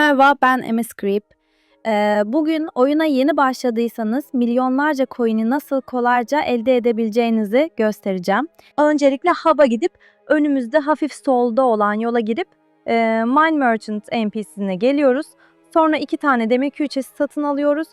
Merhaba, ben MS Creep. Eee, bugün oyuna yeni başladıysanız milyonlarca coin'i nasıl kolayca elde edebileceğinizi göstereceğim. Öncelikle Hub'a gidip önümüzde hafif solda olan yola girip eee Mine Merchant NPC'sine geliyoruz. Sonra iki tane demir külçesi satın alıyoruz.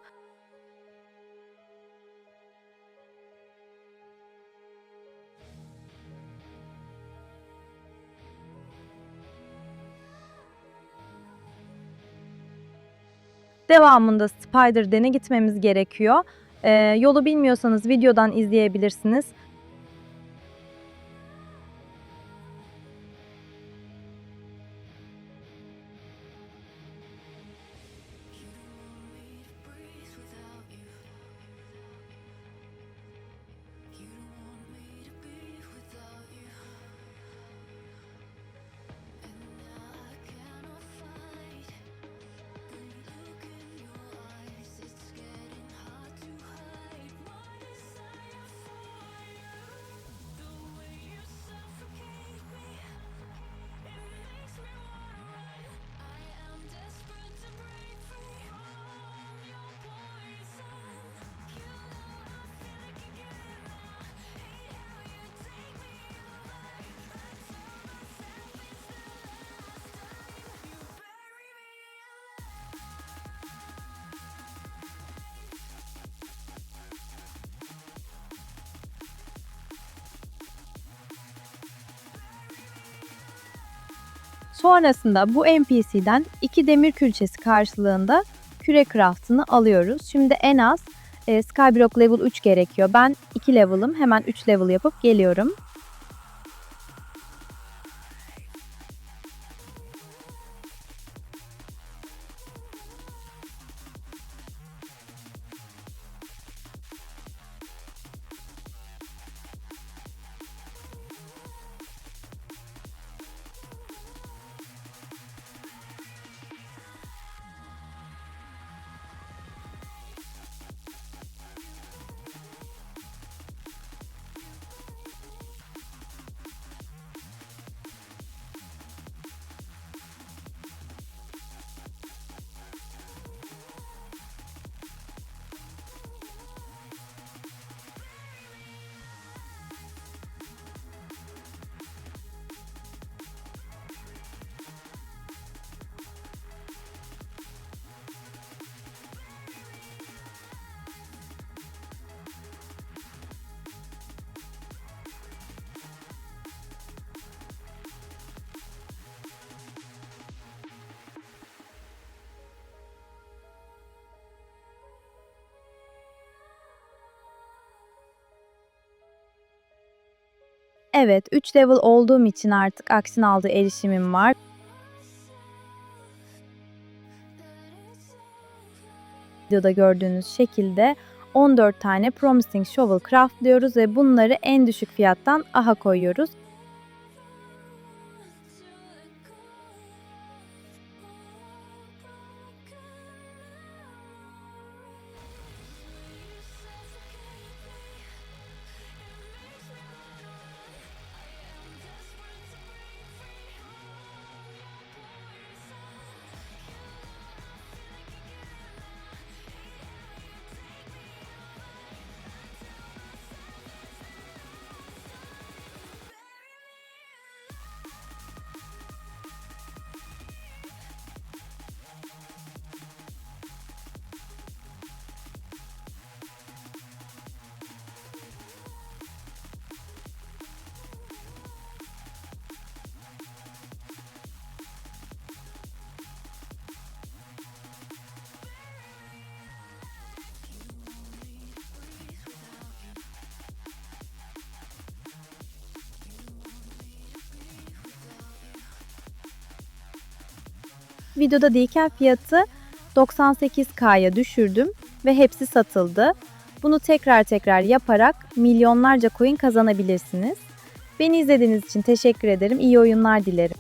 Devamında Spider Den'e gitmemiz gerekiyor. Eee, yolu bilmiyorsanız videodan izleyebilirsiniz. Sonrasında bu NPC'den iki demir külçesi karşılığında küre craftını alıyoruz. Şimdi en az e, Skyblock level 3 gerekiyor. Ben 2 level'ım. Hemen 3 level yapıp geliyorum. Evet, 3 level olduğum için artık Aksin aldığı erişimim var. Videoda gördüğünüz şekilde 14 tane Promising Shovel craftlıyoruz ve bunları en düşük fiyattan aha koyuyoruz. Videoda değilken fiyatı 98K'ya düşürdüm ve hepsi satıldı. Bunu tekrar tekrar yaparak milyonlarca coin kazanabilirsiniz. Beni izlediğiniz için teşekkür ederim. İyi oyunlar dilerim.